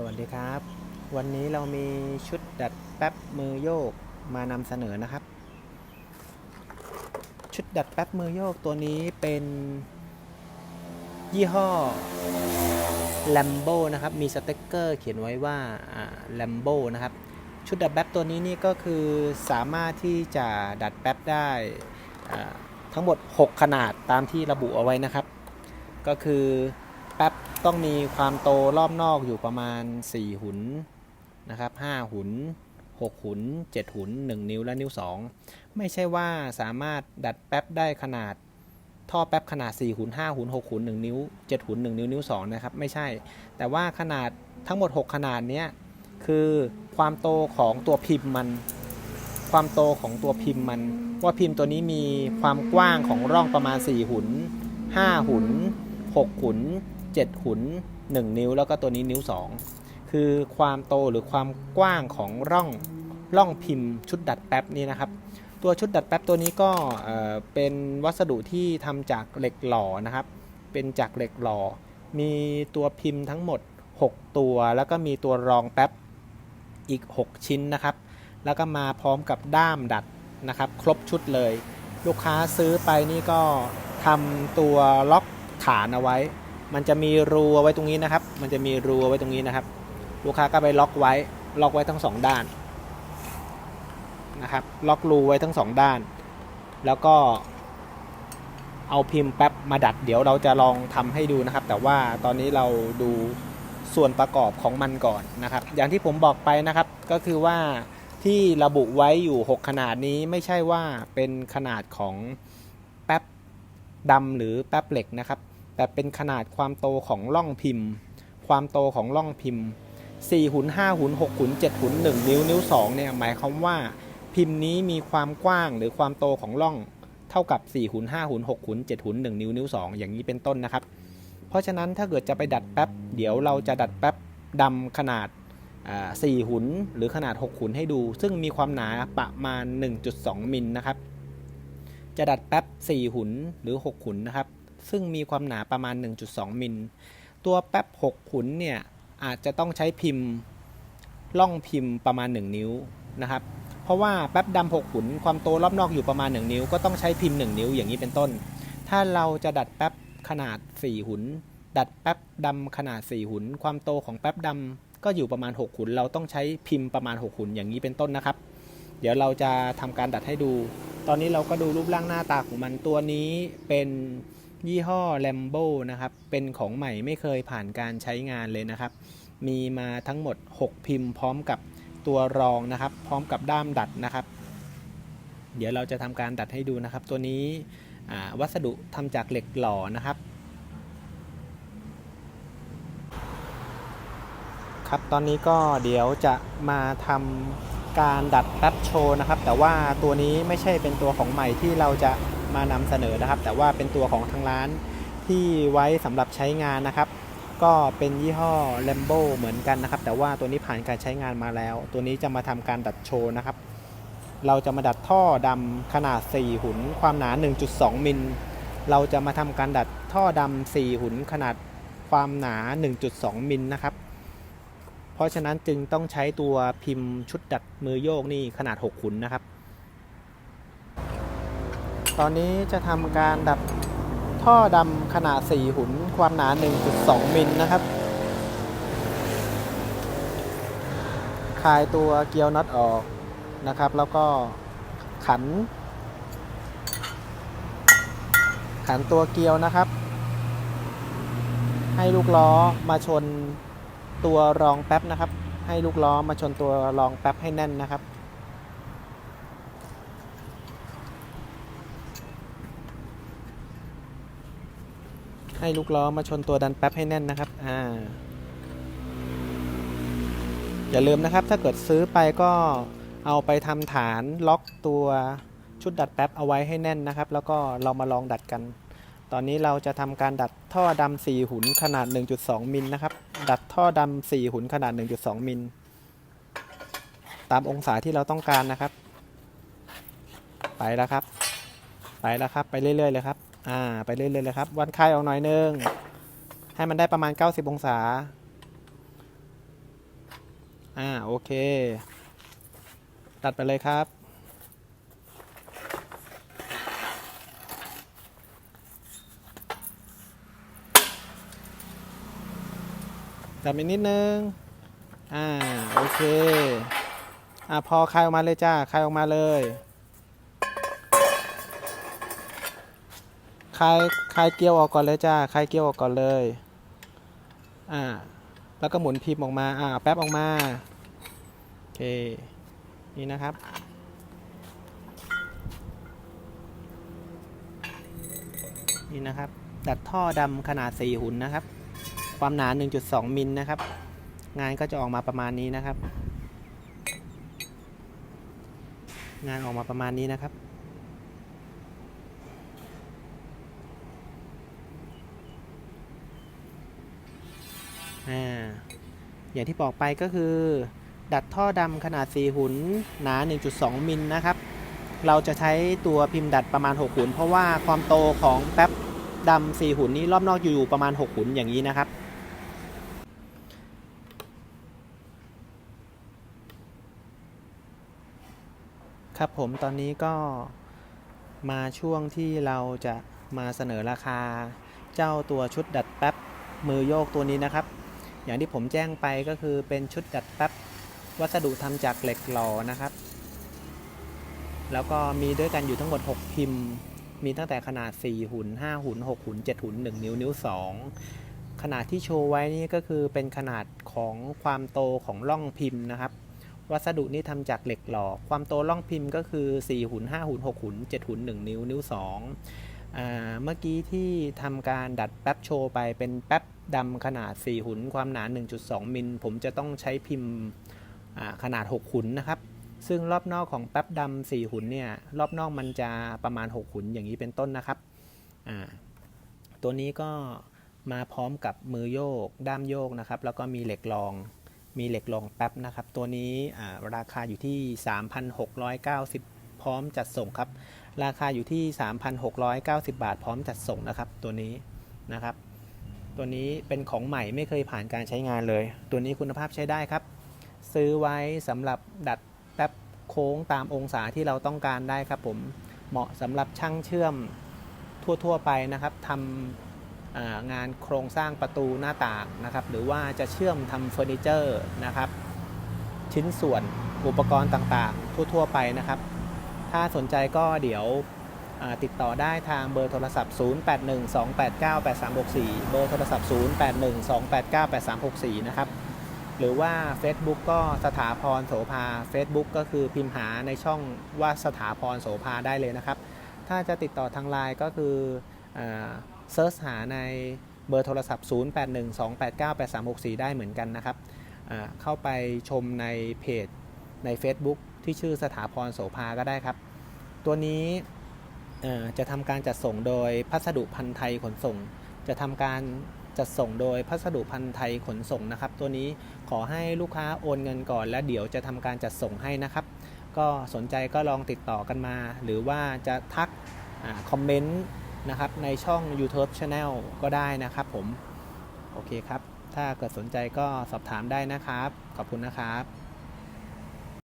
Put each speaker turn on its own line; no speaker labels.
สวัสดีครับ วันนี้เรามีชุดดัดแป๊บมือโยกมานำเสนอนะครับ ชุดดัดแป๊บมือโยกตัวนี้เป็น ยี่ห้อ Lambo นะครับ มีสเต็กเกอร์เขียนไว้ว่า Lambo นะครับ ชุดดัดแป๊บตัวนี้นี่ก็คือสามารถที่จะดัดแป๊บได้ทั้งหมด 6 ขนาดตามที่ระบุเอาไว้นะครับ ก็คือ ต้องมีความโตรอบนอกอยู่ประมาณ 4 หุนนะครับ5หุน 6 หุน 7 หุน 1 นิ้วและนิ้ว 2 ไม่ใช่ว่าสามารถดัดแป๊บได้ขนาดท่อแป๊บขนาด 4 หุน 5 หุน 6 หุน 1 นิ้ว 7 หุน 1 นิ้ว นิ้ว 2 นะครับ ไม่ใช่ แต่ว่าขนาดทั้งหมด 6 ขนาดเนี้ย คือความโตของตัวพิมพ์มัน ความโตของตัวพิมพ์มัน ว่าพิมพ์ตัวนี้มีความกว้างของร่องประมาณ 4 หุน 5 หุน 6 หุน 7 หุน 1 นิ้ว แล้วก็ตัวนี้นิ้ว 2 คือความโตหรือความกว้างของร่องร่องพิมพ์ชุดดัดแป๊บนี้นะครับ ตัวชุดดัดแป๊บตัวนี้ก็เอ่อเป็นวัสดุที่ทำจากเหล็กหล่อนะครับ เป็นจากเหล็กหล่อ มีตัวพิมพ์ทั้งหมด 6 ตัว แล้วก็มีตัวรองแป๊บอีก 6 ชิ้นนะครับ แล้วก็มาพร้อมกับด้ามดัดนะครับ ครบชุดเลย ลูกค้าซื้อไปนี่ก็ทำตัวล็อกฐานเอาไว้ มันจะมีรูเอาไว้ตรงนี้นะครับ มันจะมีรูเอาไว้ตรงนี้นะครับ ลูกค้าก็ไปล็อกไว้ ล็อกไว้ทั้งสองด้านนะครับ ล็อกรูไว้ทั้งสองด้าน แล้วก็เอาพิมพ์แป๊บมาดัด เดี๋ยวเราจะลองทำให้ดูนะครับ แต่ว่าตอนนี้เราดูส่วนประกอบของมันก่อนนะครับ อย่างที่ผมบอกไปนะครับ ก็คือว่าที่ระบุไว้อยู่ 6 ขนาดนี้ไม่ใช่ว่าเป็นขนาดของแป๊บดำหรือแป๊บเหล็กนะครับ แต่เป็นขนาดความโตของร่องพิมพ์ ความโตของร่องพิมพ์4หุน5หุน6หุน7หุน1 นิ้วนิ้ว2เนี่ยหมายความว่าพิมพ์นี้มีความกว้างหรือความโตของร่องเท่ากับ4หุน5หุน6หุน7หุน1 นิ้วนิ้ว2อย่างนี้เป็นต้นนะครับ เพราะฉะนั้นถ้าเกิดจะไปดัดแป๊บ เดี๋ยวเราจะดัดแป๊บดำขนาดอ่า4หุนหรือขนาด 6 หุนให้ดู ซึ่งมีความหนาประมาณ 1.2 มิลนะครับ จะดัดแป๊บ 4 หุนหรือ 6 หุนนะครับ ซึ่งมีความหนาประมาณ 1.2 มิล ตัวแป๊บ6หุนเนี่ยอาจจะต้องใช้พิมพ์ล่องพิมพ์ประมาณ 1 นิ้วนะครับ เพราะว่าแป๊บดำ6หุนความโตรอบนอกอยู่ประมาณ 1 นิ้ว ก็ต้องใช้พิมพ์ 1 นิ้วอย่างนี้เป็นต้น ถ้าเราจะดัดแป๊บขนาด 4 หุน ดัดแป๊บดำขนาด 4 หุน ความโตของแป๊บดำก็อยู่ประมาณ6หุน เราต้องใช้พิมพ์ประมาณ6หุนอย่างนี้เป็นต้นนะครับ เดี๋ยวเราจะทำการดัดให้ดู ตอนนี้เราก็ดูรูปร่างหน้าตาของมันตัวนี้เป็น ยี่ห้อ Lambo นะครับ เป็นของใหม่ไม่เคยผ่านการใช้งานเลยนะครับ มีมาทั้งหมด 6 พิมพ์พร้อมกับตัวรองนะครับ พร้อมกับด้ามดัดนะครับ เดี๋ยวเราจะทำการดัดให้ดูนะครับ ตัวนี้วัสดุทำจากเหล็กหล่อนะครับครับตอนนี้ก็เดี๋ยวจะมาทำการดัดแป๊บโชว์นะครับ แต่ว่าตัวนี้ไม่ใช่เป็นตัวของใหม่ที่เราจะ มานำเสนอนะครับ แต่ว่าเป็นตัวของทางร้านที่ไว้สำหรับใช้งานนะครับ ก็เป็นยี่ห้อ Lambo เหมือนกันนะครับ แต่ว่าตัวนี้ผ่านการใช้งานมาแล้ว ตัวนี้จะมาทำการดัดโชว์นะครับ เราจะมาดัดท่อดำขนาด 4 หุน ความหนา 1.2 มิล เราจะมาทำการดัดท่อดำ4หุนขนาดความหนา 1.2 มิลนะครับ เพราะฉะนั้นจึงต้องใช้ตัวพิมพ์ชุดดัดมือโยกนี่ขนาด 6 ขุนนะครับ ตอนนี้จะทำการดัดท่อดำขนาด 4 หุนความหนา 1.2 มิลนะครับ คลายตัวเกียวน็อตออกนะครับ แล้วก็ขัน ขันตัวเกียวนะครับ ให้ลูกล้อมาชนตัวรองแป๊บนะครับ ให้ลูกล้อมาชนตัวรองแป๊บให้แน่นนะครับ ให้ลูกล้อมาชนตัวดันแป๊บให้แน่นนะครับ อ่า อย่าลืมนะครับ ถ้าเกิดซื้อไปก็เอาไปทำฐานล็อกตัวชุดดัดแป๊บเอาไว้ให้แน่นนะครับ แล้วก็เรามาลองดัดกัน ตอนนี้เราจะทำการดัดท่อดำสี่หุนขนาด 1.2 มิลนะครับ ดัดท่อดำสี่หุนขนาด 1.2 มิล ตามองศาที่เราต้องการนะครับ ไปแล้วครับ ไปแล้วครับ ไปเรื่อยๆเลยครับ อ่าไปเรื่อยๆเลยครับวันคลายออกหน่อยนึงให้มันได้ประมาณ 90 องศา อ่าโอเค ตัดไปเลยครับ จับอีกนิดนึง อ่าโอเค อ่าพอคลายออกมาเลยจ้าคลายออกมาเลย คลายคลายเกลียวออกก่อนเลยจ้าคลายเกลียวออกก่อนเลย อ่า แล้วก็หมุนพิมพ์ออกมา อ่า แป๊บออกมา โอเค นี่นะครับ นี่นะครับ ดัดท่อดำขนาด 4 หุ่นนะครับ ความหนา 1.2 มิลนะครับ งานก็จะออกมาประมาณนี้นะครับ งานออกมาประมาณนี้นะครับ อ่าอย่างที่บอกไปก็คือ ดัดท่อดำขนาด 4 หุนหนา 1.2 มิลนะครับ เราจะใช้ตัวพิมพ์ดัดประมาณ 6 หุน เพราะว่าความโตของแป๊บดำ4หุนนี้รอบนอกอยู่ประมาณ 6 หุนอย่างนี้นะครับครับผมตอนนี้ก็มาช่วงที่เราจะมาเสนอราคาเจ้าตัวชุดดัดแป๊บมือโยกตัวนี้นะครับ อย่างที่ผมแจ้งไปก็คือเป็นชุดดัดแป๊บวัสดุทำจากเหล็กหล่อนะครับ แล้วก็มีด้วยกันอยู่ทั้งหมด 6 พิมพ์ มีตั้งแต่ขนาด 4 หุ่น 5 หุ่น 6 หุ่น 7 หุ่น 1 นิ้ว นิ้ว 2 ขนาดที่โชว์ไว้นี่ก็คือเป็นขนาดของความโตของร่องพิมพ์นะครับ วัสดุนี่ทำจากเหล็กหล่อ ความโตร่องพิมพ์ก็คือ 4 หุ่น 5 หุ่น 6 หุ่น 7 หุ่น 1 นิ้ว นิ้ว2อ่าเมื่อกี้ที่ทำการดัดแป๊บโชว์ไปเป็นแป๊บ ดำขนาด 4 หุ่นความหนา 1.2 มิล ผมจะต้องใช้พิมพ์ขนาด 6 หุ่นนะครับ ซึ่งรอบนอกของแป๊บดำ4หุ่นเนี่ย รอบนอกมันจะประมาณ 6 หุ่นอย่างนี้เป็นต้นนะครับตัวนี้ก็มาพร้อมกับมือโยก ด้ามโยกนะครับ แล้วก็มีเหล็กรอง มีเหล็กรองแป๊บนะครับ ตัวนี้ราคาอยู่ที่ 3,690 พร้อมจัดส่งครับ ราคาอยู่ที่ 3,690 บาท พร้อมจัดส่งนะครับ ตัวนี้นะครับ ตัวนี้เป็นของใหม่ไม่เคยผ่านการใช้งานเลย ตัวนี้คุณภาพใช้ได้ครับ ซื้อไว้สำหรับดัดแป๊บโค้งตามองศาที่เราต้องการได้ครับผมเหมาะสำหรับช่างเชื่อมทั่วๆไปนะครับทำงานโครงสร้างประตูหน้าต่างนะครับ หรือว่าจะเชื่อมทำเฟอร์นิเจอร์นะครับ ชิ้นส่วนอุปกรณ์ต่างๆ ทั่วๆไปนะครับ ถ้าสนใจก็เดี๋ยว ติดต่อได้ทางเบอร์โทรศัพท์ 0812898364 เบอร์โทรศัพท์ 0812898364 นะครับ หรือว่า Facebook ก็สถาพรโสภา Facebook ก็คือพิมพ์หาในช่องว่าสถาพรโสภาได้เลยนะครับ ถ้าจะติดต่อทางไลน์ก็คือเซิร์ชหาในเบอร์โทรศัพท์ 0812898364 ได้เหมือนกันนะครับ เข้าไปชมในเพจใน Facebook ที่ชื่อสถาพรโสภาก็ได้ครับ ตัวนี้ จะทำการจัดส่งโดยพัสดุพันธ์ไทยขนส่ง จะทำการจัดส่งโดยพัสดุพันธ์ไทยขนส่งนะครับ ตัวนี้ขอให้ลูกค้าโอนเงินก่อน แล้วเดี๋ยวจะทำการจัดส่งให้นะครับ ก็สนใจก็ลองติดต่อกันมา หรือว่าจะทักคอมเมนต์นะครับในช่อง YouTube Channel ก็ได้นะครับผม โอเคครับ ถ้าเกิดสนใจก็สอบถามได้นะครับ ขอบคุณนะครับ